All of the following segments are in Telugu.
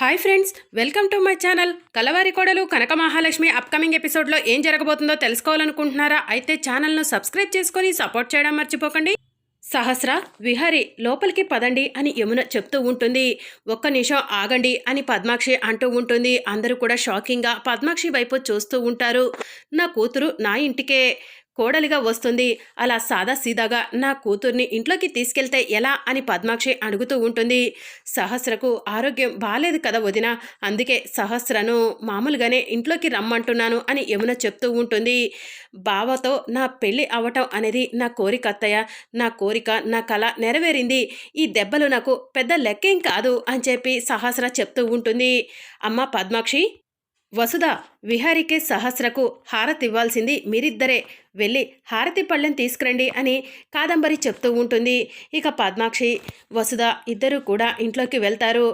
Hi friends welcome to my channel. Kalavari Kodalu Kanaka Mahalakshmi upcoming ఎపిసోడ్లో ఏం జరగబోతుందో తెలుసుకోవాలనుకుంటున్నారా? అయితే ఛానల్ను సబ్స్క్రైబ్ చేసుకొని సపోర్ట్ చేయడం మర్చిపోకండి. సహస్ర విహారి లోపలికి పదండి అని యమున చెప్తూ ఉంటుంది. ఒక్క నిమిషం ఆగండి అని పద్మాక్షి అంటూ ఉంటుంది. అందరూ కూడా షాకింగ్గా పద్మాక్షి వైపు చూస్తూ ఉంటారు. నా కూతురు నా ఇంటికే. కోడలిగా వస్తుంది. అలా సాదా సీదాగా నా కూతుర్ని ఇంట్లోకి తీసుకెళ్తే ఎలా అని పద్మాక్షి అడుగుతూ ఉంటుంది. సహస్రకు ఆరోగ్యం బాలేదు కదా వదిన. అందుకే సహస్రను మామూలుగానే ఇంట్లోకి రమ్మంటున్నాను అని యమున చెప్తూ ఉంటుంది. బావతో నా పెళ్ళి అవటం అనేది నా కోరిక అత్తయ్య. నా కోరిక నా కళ నెరవేరింది. ఈ దెబ్బలు నాకు పెద్ద లెక్కేం కాదు అని చెప్పి సహస్ర చెప్తూ ఉంటుంది. అమ్మ పద్మాక్షి వసుధ విహారికి సహస్రకు హారతి ఇవ్వాల్సింది మీరిద్దరే. వెళ్ళి హారతి పళ్ళెం తీసుకురండి అని కాదంబరి చెప్తూ ఉంటుంది. ఇక పద్మాక్షి వసుధ ఇద్దరు కూడా ఇంట్లోకి వెళ్తారు.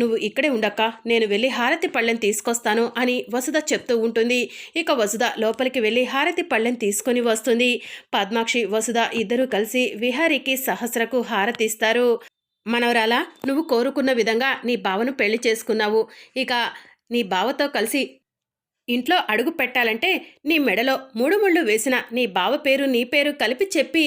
నువ్వు ఇక్కడే ఉండక్క నేను వెళ్ళి హారతి పళ్ళెం తీసుకొస్తాను అని వసుధ చెప్తూ ఉంటుంది. ఇక వసుధ లోపలికి వెళ్ళి హారతి పళ్ళెం తీసుకొని వస్తుంది. పద్మాక్షి వసుధ ఇద్దరూ కలిసి విహారికి సహస్రకు హారతి ఇస్తారు మనవరాలా నువ్వు కోరుకున్న విధంగా నీ బావను పెళ్ళి చేసుకున్నావు. ఇక నీ బావతో కలిసి ఇంట్లో అడుగు పెట్టాలంటే నీ మెడలో మూడు ముళ్ళు వేసిన నీ బావ పేరు నీ పేరు కలిపి చెప్పి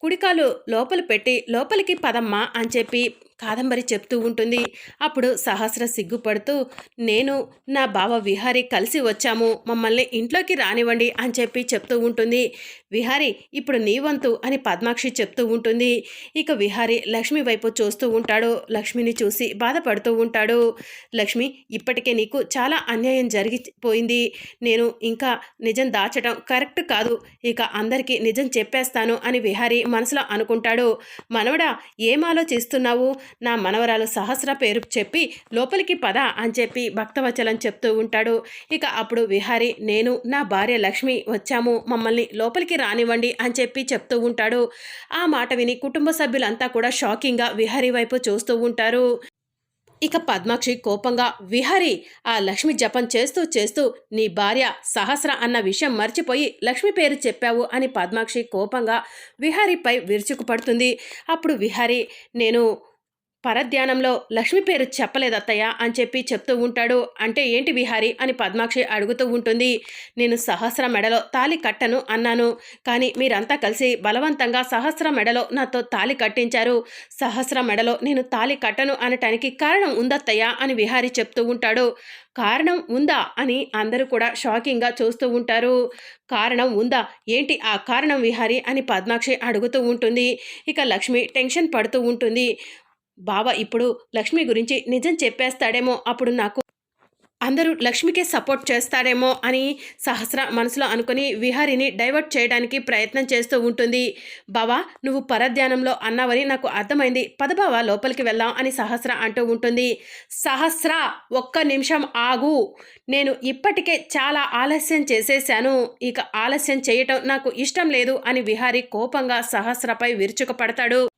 కుడికాలు లోపల పెట్టి లోపలికి పదమ్మా అని చెప్పి కాదంబరి చెప్తూ ఉంటుంది. అప్పుడు సహస్ర సిగ్గుపడుతూ నేను నా బావ విహారి కలిసి వచ్చాము. మమ్మల్ని ఇంట్లోకి రానివ్వండి అని చెప్పి చెప్తూ ఉంటుంది. విహారి ఇప్పుడు నీ వంతు అని పద్మాక్షి చెప్తూ ఉంటుంది. ఇక విహారి లక్ష్మి వైపు చూస్తూ ఉంటాడు. లక్ష్మిని చూసి బాధపడుతూ ఉంటాడు. లక్ష్మి ఇప్పటికే నీకు చాలా అన్యాయం జరిగిపోయింది. నేను ఇంకా నిజం దాచడం కరెక్ట్ కాదు. ఇక అందరికీ నిజం చెప్పేస్తాను అని విహారి మనసులో అనుకుంటాడు. మనవడా ఏం ఆలోచిస్తున్నావు? నా మనవరాలు సహస్ర పేరు చెప్పి లోపలికి పద అని చెప్పి భక్తవచలం చెప్తూ ఉంటాడు. ఇక అప్పుడు విహారి నేను నా భార్య లక్ష్మి వచ్చాము. మమ్మల్ని లోపలికి రానివ్వండి అని చెప్పి చెప్తూ ఉంటాడు. ఆ మాట విని కుటుంబ సభ్యులంతా కూడా షాకింగ్గా విహరి వైపు చూస్తూ ఉంటారు. ఇక పద్మాక్షి కోపంగా విహారి ఆ లక్ష్మి జపం చేస్తూ చేస్తూ నీ భార్య సహస్ర అన్న విషయం మర్చిపోయి లక్ష్మి పేరు చెప్పావు అని పద్మాక్షి కోపంగా విహరిపై విరుచుకుపడుతుంది. అప్పుడు విహారి నేను పరధ్యానంలో లక్ష్మి పేరు చెప్పలేదు అత్తయ్య అని చెప్పి చెప్తూ ఉంటాడు. అంటే ఏంటి విహారి అని పద్మాక్షి అడుగుతూ ఉంటుంది. నేను సహస్ర మెడలో తాలి కట్టను అన్నాను. కానీ మీరంతా కలిసి బలవంతంగా సహస్ర మెడలో నాతో తాలి కట్టించారు. సహస్ర మెడలో నేను తాలి కట్టను అనటానికి కారణం ఉందత్తయ్య అని విహారి చెప్తూ ఉంటాడు. కారణం ఉందా అని అందరూ కూడా షాకింగ్గా చూస్తూ ఉంటారు. కారణం ఉందా? ఏంటి ఆ కారణం విహారి అని పద్మాక్షి అడుగుతూ ఉంటుంది. ఇక లక్ష్మి టెన్షన్ పడుతూ ఉంటుంది. బావ ఇప్పుడు లక్ష్మి గురించి నిజం చెప్పేస్తాడేమో అప్పుడు నాకు అందరూ లక్ష్మికే సపోర్ట్ చేస్తాడేమో అని సహస్ర మనసులో అనుకుని విహారిని డైవర్ట్ చేయడానికి ప్రయత్నం చేస్తూ ఉంటుంది. బావా నువ్వు పరధ్యానంలో అన్నావని నాకు అర్థమైంది. పదబావా లోపలికి వెళ్దాం అని సహస్ర అంటూ ఉంటుంది. సహస్ర ఒక్క నిమిషం ఆగు. నేను ఇప్పటికే చాలా ఆలస్యం చేసేశాను. ఇక ఆలస్యం చేయటం నాకు ఇష్టం లేదు అని విహారి కోపంగా సహస్రపై విరుచుకుపడతాడు.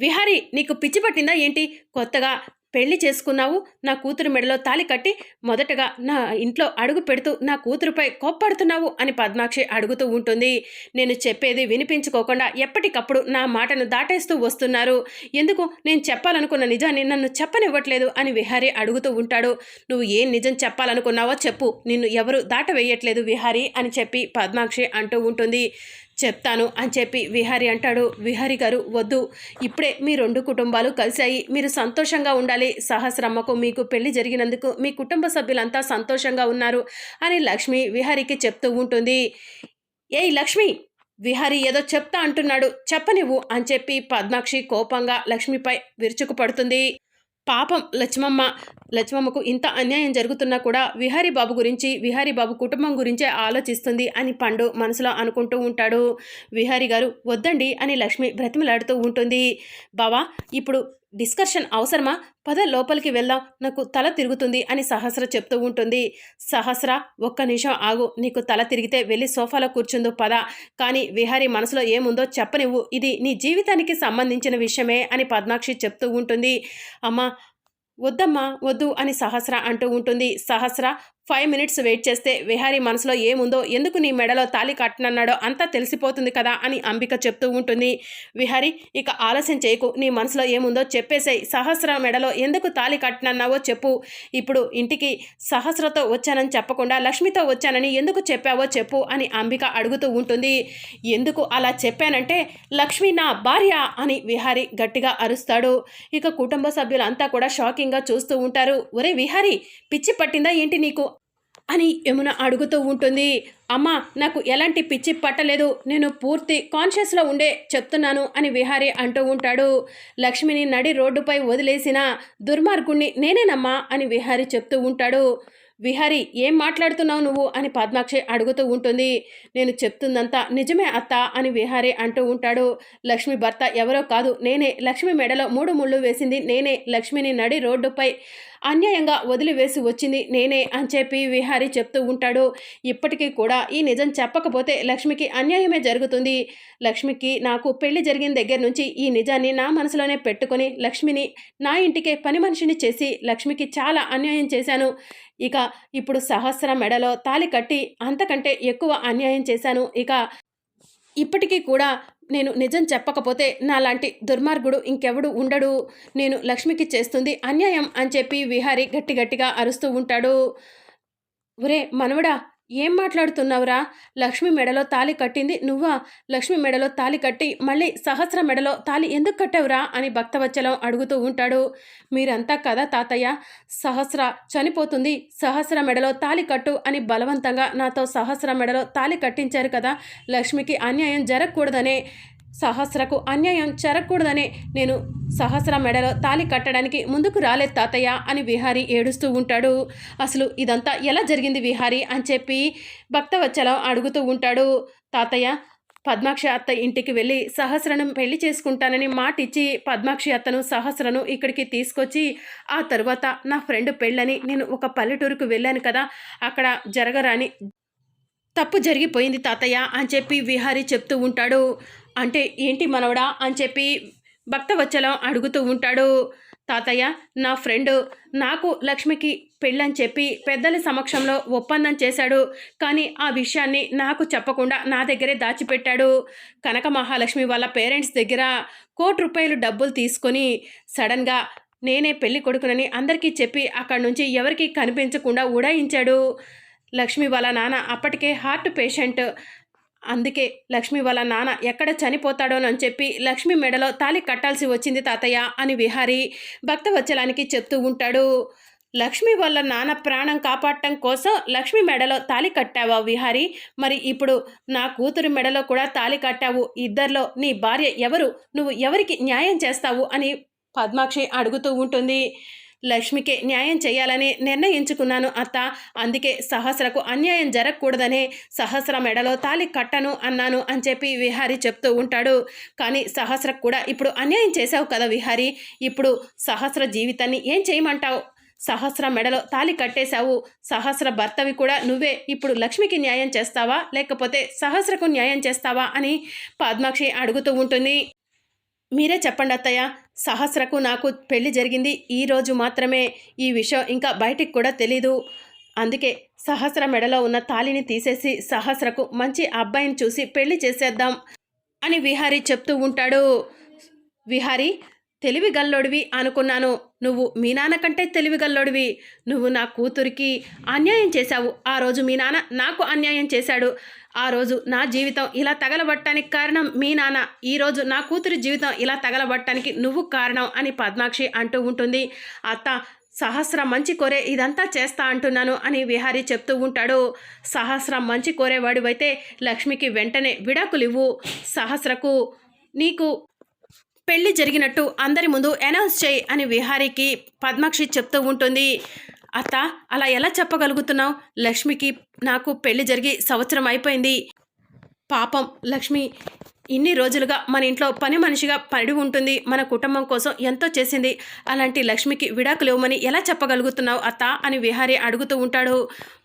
విహారి నీకు పిచ్చి పట్టిందా ఏంటి? కొత్తగా పెళ్ళి చేసుకున్నావు నా కూతురు మెడలో తాలి కట్టి మొదటగా నా ఇంట్లో అడుగు పెడుతూ నా కూతురుపై కోప్పడుతున్నావు అని పద్మాక్షి అడుగుతూ ఉంటుంది. నేను చెప్పేది వినిపించుకోకుండా ఎప్పటికప్పుడు నా మాటను దాటేస్తూ వస్తున్నారు. ఎందుకు? నేను చెప్పాలనుకున్న నిజాన్ని నన్ను చెప్పనివ్వట్లేదు అని విహారీ అడుగుతూ ఉంటాడు. నువ్వు ఏం నిజం చెప్పాలనుకున్నావో చెప్పు. నిన్ను ఎవరు దాటవేయట్లేదు విహారీ అని చెప్పి పద్మాక్షి అంటూ ఉంటుంది. చెప్తాను అని చెప్పి విహారి అంటాడు. విహారి గారు వద్దు ఇప్పుడే మీ రెండు కుటుంబాలు కలిశాయి. మీరు సంతోషంగా ఉండాలి. సహస్రమ్మకు మీకు పెళ్ళి జరిగినందుకు మీ కుటుంబ సభ్యులంతా సంతోషంగా ఉన్నారు అని లక్ష్మి విహారికి చెప్తూ ఉంటుంది. ఏయ్ లక్ష్మి విహారి ఏదో చెప్తా అంటున్నాడు. చెప్పనివ్వు అని చెప్పి పద్మాక్షి కోపంగా లక్ష్మిపై విరుచుకుపడుతుంది. పాపం లక్ష్మమ్మ లక్ష్మమ్మకు ఇంత అన్యాయం జరుగుతున్నా కూడా విహారీ బాబు గురించి విహారీ బాబు కుటుంబం గురించే ఆలోచిస్తుంది అని పండు మనసులో అనుకుంటూ ఉంటాడు. విహారీ గారు వద్దండి అని లక్ష్మి బ్రతిమలాడుతూ ఉంటుంది. బావా ఇప్పుడు డిస్కషన్ అవసరమా? పద లోపలికి వెళ్దాం. నాకు తల తిరుగుతుంది అని సహస్ర చెప్తూ ఉంటుంది. సహస్ర ఒక్క నిమిషం ఆగు. నీకు తల తిరిగితే వెళ్ళి సోఫాలో కూర్చుందో. పద. కానీ విహారి మనసులో ఏముందో చెప్పనివ్వు. ఇది నీ జీవితానికి సంబంధించిన విషయమే అని పద్మాక్షి చెప్తూ ఉంటుంది. అమ్మా వద్దమ్మా వద్దు అని సహస్ర అంటూ ఉంటుంది. సహస్ర ఫైవ్ మినిట్స్ వెయిట్ చేస్తే విహారీ మనసులో ఏముందో ఎందుకు నీ మెడలో తాళి కట్టనన్నాడో అంతా తెలిసిపోతుంది కదా అని అంబిక చెప్తూ ఉంటుంది. విహారీ ఇక ఆలస్యం చేయకు నీ మనసులో ఏముందో చెప్పేసేయ్. సహస్ర మెడలో ఎందుకు తాళి కట్టనన్నావో చెప్పు. ఇప్పుడు ఇంటికి సహస్రతో వచ్చానని చెప్పకుండా లక్ష్మితో వచ్చానని ఎందుకు చెప్పావో చెప్పు అని అంబిక అడుగుతూ ఉంటుంది. ఎందుకు అలా చెప్పానంటే లక్ష్మి నా భార్య అని విహారీ గట్టిగా అరుస్తాడు. ఇక కుటుంబ సభ్యులంతా కూడా షాకింగ్గా చూస్తూ ఉంటారు. ఒరే విహారీ పిచ్చి పట్టిందా ఏంటి నీకు? అని యమున అడుగుతూ ఉంటుంది. అమ్మా నాకు ఎలాంటి పిచ్చి పట్టలేదు. నేను పూర్తి కాన్షియస్లో ఉండే చెప్తున్నాను అని విహారి అంటూ ఉంటాడు. లక్ష్మిని నడి రోడ్డుపై వదిలేసిన దుర్మార్గుణ్ణి నేనేనమ్మా అని విహారి చెప్తూ ఉంటాడు. విహారి ఏం మాట్లాడుతున్నావు నువ్వు అని పద్మాక్షి అడుగుతూ ఉంటుంది. నేను చెప్తుందంతా నిజమే అత్త అని విహారి అంటూ ఉంటాడు. లక్ష్మి భర్త ఎవరో కాదు నేనే లక్ష్మి మెడలో మూడు ముళ్ళు వేసింది. నేనే లక్ష్మిని నడి రోడ్డుపై అన్యాయంగా వదిలివేసి వచ్చింది నేనే అని చెప్పి విహారి చెప్తూ ఉంటాడు. ఇప్పటికీ కూడా ఈ నిజం చెప్పకపోతే లక్ష్మికి అన్యాయమే జరుగుతుంది. లక్ష్మికి నాకు పెళ్ళి జరిగిన దగ్గర నుంచి ఈ నిజాన్ని నా మనసులోనే పెట్టుకొని లక్ష్మిని నా ఇంటికే పని మనిషిని చేసి లక్ష్మికి చాలా అన్యాయం చేశాను. ఇక ఇప్పుడు సహస్ర మెడలో తాలి కట్టి అంతకంటే ఎక్కువ అన్యాయం చేశాను. ఇక ఇప్పటికీ కూడా నేను నిజం చెప్పకపోతే నాలాంటి దుర్మార్గుడు ఇంకెవడు ఉండడు. నేను లక్ష్మికి చేస్తుంది అన్యాయం అని చెప్పి విహారీ గట్టి గట్టిగా అరుస్తూ ఉంటాడు. ఒరే మనవడా ఏం మాట్లాడుతున్నావురా? లక్ష్మి మెడలో తాలి కట్టింది. నువ్వా? లక్ష్మి మెడలో తాలి కట్టి మళ్ళీ సహస్ర మెడలో తాలి ఎందుకు కట్టావురా? అని భక్తవచ్చలం అడుగుతూ ఉంటాడు. మీరంతా కదా తాతయ్య? సహస్ర చనిపోతుంది. సహస్ర మెడలో తాలి కట్టు అని బలవంతంగా నాతో సహస్ర మెడలో తాలి కట్టించారు కదా? లక్ష్మికి అన్యాయం జరగకూడదనే సహస్రకు అన్యాయం జరగకూడదనే నేను సహస్ర మెడలో తాలి కట్టడానికి ముందుకు రాలేదు తాతయ్య అని విహారీ ఏడుస్తూ ఉంటాడు. అసలు ఇదంతా ఎలా జరిగింది విహారీ అని చెప్పి భక్తవచ్చలం అడుగుతూ ఉంటాడు. తాతయ్య పద్మాక్షి అత్త ఇంటికి వెళ్ళి సహస్రను పెళ్ళి చేసుకుంటానని మాట ఇచ్చి పద్మాక్షి అత్తను సహస్రను ఇక్కడికి తీసుకొచ్చి ఆ తర్వాత నా ఫ్రెండ్ పెళ్ళని నేను ఒక పల్లెటూరుకు వెళ్ళాను కదా అక్కడ జరగరాని తప్పు జరిగిపోయింది తాతయ్య అని చెప్పి విహారీ చెప్తూ ఉంటాడు. అంటే ఏంటి మనవడా అని చెప్పి భక్తవచ్చలం అడుగుతూ ఉంటాడు తాతయ్య నా ఫ్రెండ్ నాకు లక్ష్మికి పెళ్ళని చెప్పి పెద్దల సమక్షంలో ఒప్పందం చేశాడు. కానీ ఆ విషయాన్ని నాకు చెప్పకుండా నా దగ్గరే దాచిపెట్టాడు. కనక మహాలక్ష్మి వాళ్ళ పేరెంట్స్ దగ్గర కోటి రూపాయలు డబ్బులు తీసుకొని సడన్గా నేనే పెళ్ళి కొడుకునని అందరికీ చెప్పి అక్కడి నుంచి ఎవరికి కనిపించకుండా ఉడాయించాడు. లక్ష్మి వాళ్ళ నాన్న అప్పటికే హార్ట్ పేషెంట్. అందుకే లక్ష్మి వాళ్ళ నాన్న ఎక్కడ చనిపోతాడోనని చెప్పి లక్ష్మి మెడలో తాలి కట్టాల్సి వచ్చింది తాతయ్య అని విహారి భక్త వచ్చలానికి చెప్తూ ఉంటాడు. లక్ష్మి వాళ్ళ నాన్న ప్రాణం కాపాడటం కోసం లక్ష్మి మెడలో తాలి కట్టావా విహారీ? మరి ఇప్పుడు నా కూతురు మెడలో కూడా తాలి కట్టావు. ఇద్దరిలో నీ భార్య ఎవరు? నువ్వు ఎవరికి న్యాయం చేస్తావు? అని పద్మాక్షి అడుగుతూ ఉంటుంది. లక్ష్మికే న్యాయం చేయాలని నిర్ణయించుకున్నాను అత్త. అందుకే సహస్రకు అన్యాయం జరగకూడదనే సహస్ర మెడలో తాలి కట్టను అన్నాను అని చెప్పి విహారి చెప్తూ ఉంటాడు. కానీ సహస్రకు కూడా ఇప్పుడు అన్యాయం చేశావు కదా విహారి. ఇప్పుడు సహస్ర జీవితాన్ని ఏం చేయమంటావు? సహస్ర మెడలో తాలి కట్టేశావు. సహస్ర భర్తవి కూడా నువ్వే. ఇప్పుడు లక్ష్మికి న్యాయం చేస్తావా? లేకపోతే సహస్రకు న్యాయం చేస్తావా? అని పద్మాక్షి అడుగుతూ ఉంటుంది. మీరే చెప్పండి అత్తయ్య. సహస్రకు నాకు పెళ్ళి జరిగింది. ఈరోజు మాత్రమే ఈ విషయం ఇంకా బయటికి కూడా తెలీదు. అందుకే సహస్ర మెడలో ఉన్న తాలిని తీసేసి సహస్రకు మంచి అబ్బాయిని చూసి పెళ్ళి చేసేద్దాం అని విహారీ చెప్తూ ఉంటాడు. విహారీ తెలివి గల్లోడివి అనుకున్నాను. నువ్వు మీ నాన్న కంటే తెలివి గల్లోడివి. నువ్వు నా కూతురికి అన్యాయం చేశావు. ఆ రోజు మీ నాన్న నాకు అన్యాయం చేశాడు. ఆ రోజు నా జీవితం ఇలా తగలబట్టడానికి కారణం మీ నాన్న. ఈరోజు నా కూతురి జీవితం ఇలా తగలబట్టడానికి నువ్వు కారణం అని పద్మాక్షి అంటూ ఉంటుంది. అత్త సహస్ర మంచి కోరే ఇదంతా చేస్తా అంటున్నాను అని విహారీ చెప్తూ ఉంటాడు. సహస్ర మంచి కోరేవాడివైతే లక్ష్మికి వెంటనే విడాకులు ఇవ్వు సహస్రకు నీకు పెళ్ళి జరిగినట్టు అందరి ముందు అనౌన్స్ చేయి అని విహారీకి పద్మాక్షి చెప్తూ ఉంటుంది. అత్త అలా ఎలా చెప్పగలుగుతున్నావు? లక్ష్మికి నాకు పెళ్ళి జరిగి సంవత్సరం అయిపోయింది. పాపం లక్ష్మి ఇన్ని రోజులుగా మన ఇంట్లో పని మనిషిగా పడి ఉంటుంది. మన కుటుంబం కోసం ఎంతో చేసింది. అలాంటి లక్ష్మికి విడాకులు ఇవ్వమని ఎలా చెప్పగలుగుతున్నావు అత్త అని విహారీ అడుగుతూ ఉంటాడు.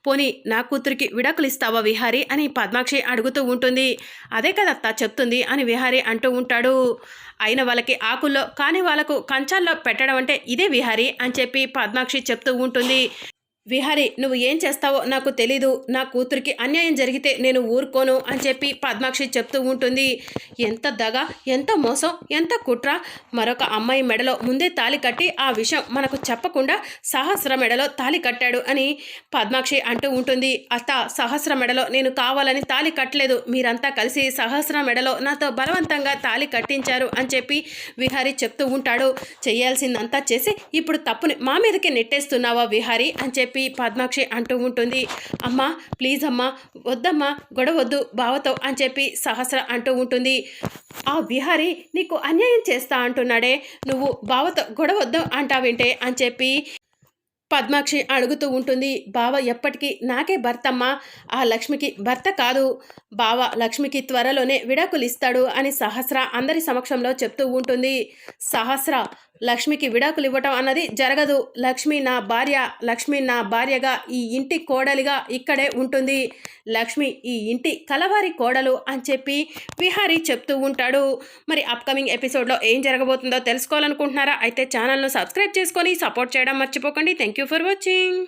పోనీ నా కూతురికి విడాకులు ఇస్తావా విహారీ అని పద్మాక్షి అడుగుతూ ఉంటుంది. అదే కదా అత్త చెప్తుంది అని విహారీ అంటూ ఉంటాడు. అయిన వాళ్ళకి ఆకుల్లో కాని వాళ్ళకు కంచాల్లో పెట్టడం అంటే ఇదే విహారీ అని చెప్పి పద్మాక్షి చెప్తూ ఉంటుంది. విహారి నువ్వు ఏం చేస్తావో నాకు తెలీదు. నా కూతురికి అన్యాయం జరిగితే నేను ఊరుకోను అని చెప్పి పద్మాక్షి చెప్తూ ఉంటుంది. ఎంత దగ ఎంత మోసం ఎంత కుట్ర. మరొక అమ్మాయి మెడలో ముందే తాలి కట్టి ఆ విషయం మనకు చెప్పకుండా సహస్ర మెడలో తాలి కట్టాడు అని పద్మాక్షి అంటూ ఉంటుంది. అత్త సహస్ర మెడలో నేను కావాలని తాలి కట్టలేదు. మీరంతా కలిసి సహస్ర మెడలో నాతో బలవంతంగా తాలి కట్టించారు అని చెప్పి విహారి చెప్తూ ఉంటాడు. చేయాల్సిందంతా చేసి ఇప్పుడు తప్పుని మా మీదకి నెట్టేస్తున్నావా విహారి? అని చెప్పి చెప్పి పద్మాక్షి అంటూ ఉంటుంది. అమ్మా ప్లీజ్ అమ్మా వద్దమ్మా గొడవద్దు బావతో అని చెప్పి సహస్ర అంటూ ఉంటుంది. ఆ విహారి నీకు అన్యాయం చేస్తా అంటున్నాడే నువ్వు బావతో గొడవద్దు అంటావింటే అని చెప్పి పద్మాక్షి అడుగుతూ ఉంటుంది. బావ ఎప్పటికీ నాకే భర్తమ్మా ఆ లక్ష్మికి భర్త కాదు. బావ లక్ష్మికి త్వరలోనే విడాకులు ఇస్తాడు అని సహస్ర అందరి సమక్షంలో చెప్తూ ఉంటుంది. సహస్ర లక్ష్మికి విడాకులు ఇవ్వటం అన్నది జరగదు. లక్ష్మి నా భార్య లక్ష్మి నా భార్యగా ఈ ఇంటి కోడలిగా ఇక్కడే ఉంటుంది. లక్ష్మి ఈ ఇంటి కలవారి కోడలు అని చెప్పి విహారీ చెప్తూ ఉంటాడు. మరి అప్కమింగ్ ఎపిసోడ్లో ఏం జరగబోతుందో తెలుసుకోవాలనుకుంటున్నారా? అయితే ఛానల్ను సబ్స్క్రైబ్ చేసుకొని సపోర్ట్ చేయడం మర్చిపోకండి. Thank you for watching